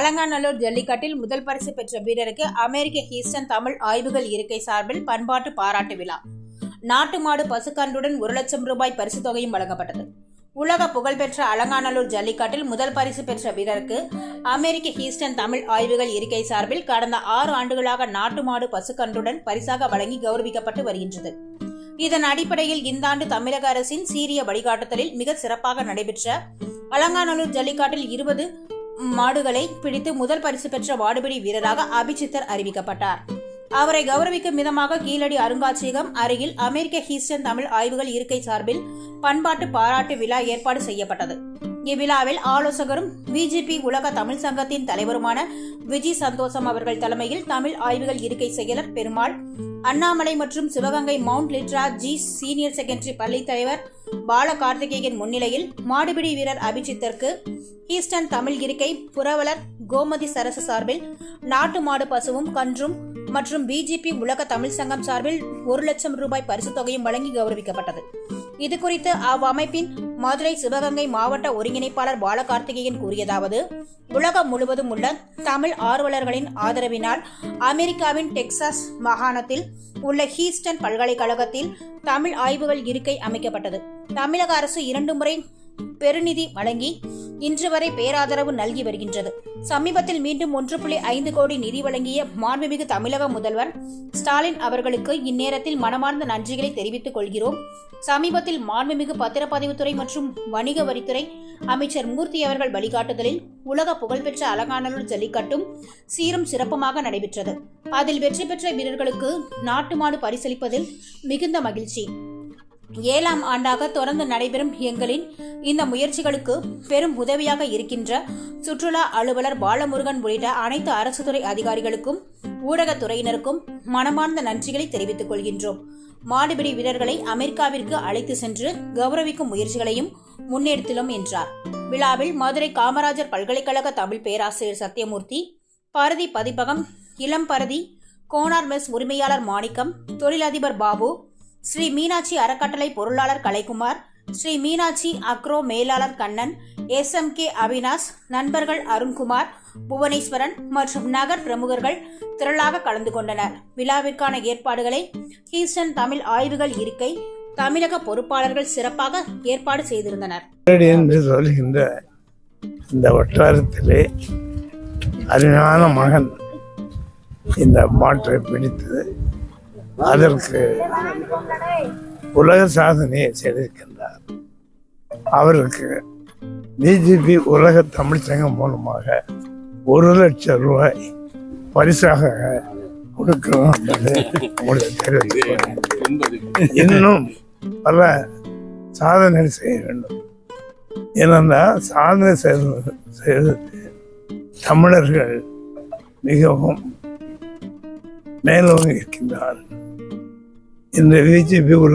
அலங்காநல்லூர் ஜல்லிக்கட்டில் முதல் பரிசு பெற்ற வீரருக்கு அமெரிக்க ஹீஸ்டன் தமிழ் ஆய்வுகள் இருக்கை சார்பில் பண்பாட்டு பாராட்டு விழா. நாட்டு மாடு பசுக்கன்றுடன் ஒரு லட்சம் ரூபாய் பரிசு தொகையும் வழங்கப்பட்டது. உலக புகழ்பெற்ற அலங்காநல்லூர் ஜல்லிக்கட்டில் முதல் பரிசு பெற்ற வீரருக்கு அமெரிக்க ஹீஸ்டன் தமிழ் ஆய்வுகள் இருக்கை சார்பில் கடந்த ஆறு ஆண்டுகளாக நாட்டு மாடு பசுக்கன்றுடன் பரிசாக வழங்கி கௌரவிக்கப்பட்டு வருகின்றது. இதன் அடிப்படையில் இந்த ஆண்டு தமிழக அரசின் சீரிய வழிகாட்டுதலில் மிக சிறப்பாக நடைபெற்ற அலங்காநல்லூர் ஜல்லிக்காட்டில் இருபது மாடுகளை பிடித்து முதல் பரிசு பெற்ற வாடுபிடி வீரராக அபிஜித்தர் அறிவிக்கப்பட்டார். அவரை கௌரவிக்கும் விதமாக கீழடி அருங்காட்சியகம் அருகில் அமெரிக்க ஹீஸ்டன் தமிழ் ஆய்வுகள் இருக்கை சார்பில் பண்பாட்டு பாராட்டு விழா ஏற்பாடு செய்யப்பட்டது. இவ்விழாவில் ஆலோசகரும் பிஜேபி உலக தமிழ் சங்கத்தின் தலைவருமான விஜய் சந்தோஷம் அவர்கள் தலைமையில் தமிழ் ஆய்வுகள் இருக்கை செயலர் பெருமாள் அண்ணாமலை மற்றும் Sivaganga Mount Litera Zee senior secondary பள்ளி தலைவர் பால கார்த்திகேயன் முன்னிலையில் மாடுபிடி வீரர் அபிஜித்திற்கு ஹீஸ்டன் தமிழ் இருக்கை புரவலர் கோமதி சரசு சார்பில் நாட்டு மாடு பசுவும் கன்றும் மற்றும் பிஜேபி உலக தமிழ் சங்கம் சார்பில் ஒரு லட்சம் ரூபாய் பரிசு தொகையும் வழங்கி கௌரவிக்கப்பட்டது. இது குறித்து அவ்வமைப்பின் மதுரை சிவகங்கை மாவட்ட ஒருங்கிணைப்பாளர் பாலகார்த்திகேயன் கூறியதாவது உலகம் முழுவதும் உள்ள தமிழ் ஆர்வலர்களின் ஆதரவினால் அமெரிக்காவின் டெக்சாஸ் மாகாணத்தில் உள்ள ஹீஸ்டன் பல்கலைக்கழகத்தில் தமிழ் ஆய்வுகள் இருக்கை அமைக்கப்பட்டது. தமிழக அரசு இரண்டு முறை பெருநிதி வழங்கி இன்று வரை பேராதரவு நல்கி வருகின்றது. சமீபத்தில் மீண்டும் ஒன்று புள்ளி ஐந்து கோடி நிதி வழங்கிய மாண்புமிகு தமிழக முதல்வர் ஸ்டாலின் அவர்களுக்கு இந்நேரத்தில் மனமார்ந்த நன்றிகளை தெரிவித்துக் கொள்கிறோம். சமீபத்தில் மாண்புமிகு பத்திரப்பதிவுத்துறை மற்றும் வணிக வரித்துறை அமைச்சர் மூர்த்தி அவர்கள் வழிகாட்டுதலில் உலக புகழ்பெற்ற அலங்காநல்லூர் ஜல்லிக்கட்டும் சீரும் சிறப்புமாக நடைபெற்றது. அதில் வெற்றி பெற்ற வீரர்களுக்கு நாட்டு மாடு பரிசளிப்பதில் மிகுந்த மகிழ்ச்சி. ஏழாம் ஆண்டாக தொடர்ந்து நடைபெறும் எங்களின் இந்த முயற்சிகளுக்கு பெரும் உதவியாக இருக்கின்ற சுற்றுலா அலுவலர் பாலமுருகன் உள்ளிட்ட அனைத்து அரசு துறை அதிகாரிகளுக்கும் ஊடகத்துறையினருக்கும் மனமார்ந்த நன்றிகளை தெரிவித்துக் கொள்கின்றோம். மாடுபிடி வீரர்களை அமெரிக்காவிற்கு அழைத்து சென்று கௌரவிக்கும் முயற்சிகளையும் முன்னெடுத்துள்ளோம் என்றார். விழாவில் மதுரை காமராஜர் பல்கலைக்கழக தமிழ் பேராசிரியர் சத்யமூர்த்தி பரதி பதிப்பகம் இளம் பரதி கோனார் மெஸ் உரிமையாளர் மாணிக்கம் தொழிலதிபர் பாபு ஸ்ரீ மீனாட்சி அறக்கட்டளை பொருளாளர் கலைக்குமார் ஸ்ரீ மீனாட்சி அக்ரோ மேலாளர் Kannan S M K Avinash நண்பர்கள் அருண்குமார் புவனேஸ்வரன் மற்றும் நகர் பிரமுகர்கள் திரளாக கலந்து கொண்டனர். விழாவிற்கான ஏற்பாடுகளை ஹீஸ்டன் தமிழ் ஆய்வுகள் இருக்கை தமிழக பொறுப்பாளர்கள் சிறப்பாக ஏற்பாடு செய்திருந்தனர். என்று சொல்கின்ற இந்த வட்டாரத்திலே அருமையான மகன் இந்த மாற்றை பிடித்தது. அதற்கு உலக சாதனையை செய்திருக்கின்றார். அவருக்கு பிஜேபி உலக தமிழ்ச்சங்கம் மூலமாக ஒரு லட்சம் ரூபாய் பரிசாக கொடுக்கணும் என்பது உங்களுக்கு தெரிவித்து இன்னும் பல சாதனைகள் செய்ய வேண்டும். ஏனென்றால் சாதனை செய்வது செய்து தமிழர்கள் மிகவும் மேலோங்கி இருக்கின்றார் இந்த பிஜேபி உலக